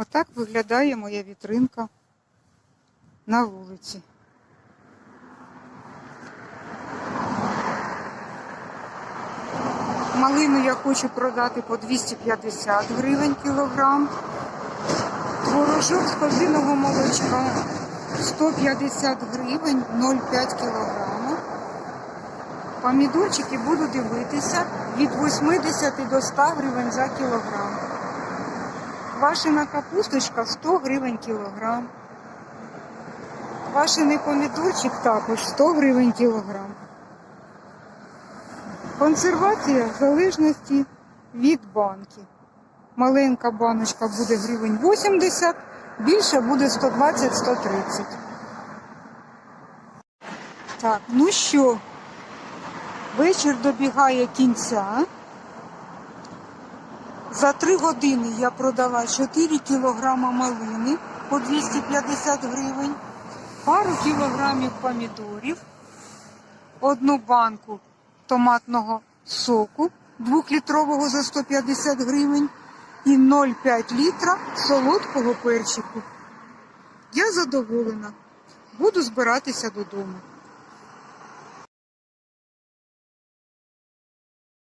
Отак виглядає моя вітринка на вулиці. Малину я хочу продати по 250 гривень кілограм. Творожок з козиного молочка 150 гривень 0,5 кілограма. Помідорчики буду дивитися від 80 до 100 гривень за кілограм. Квашена капусточка 100 гривень кілограм. Квашений помідорчик також 100 гривень кілограм. Консервація в залежності від банки. Маленька баночка буде гривень 80, більша буде 120-130. Так, ну що, вечір добігає кінця. За три години я продала 4 кілограма малини по 250 гривень, пару кілограмів помідорів, одну банку томатного соку 2-літрового за 150 гривень і 0,5 літра солодкого перчику. Я задоволена. Буду збиратися додому.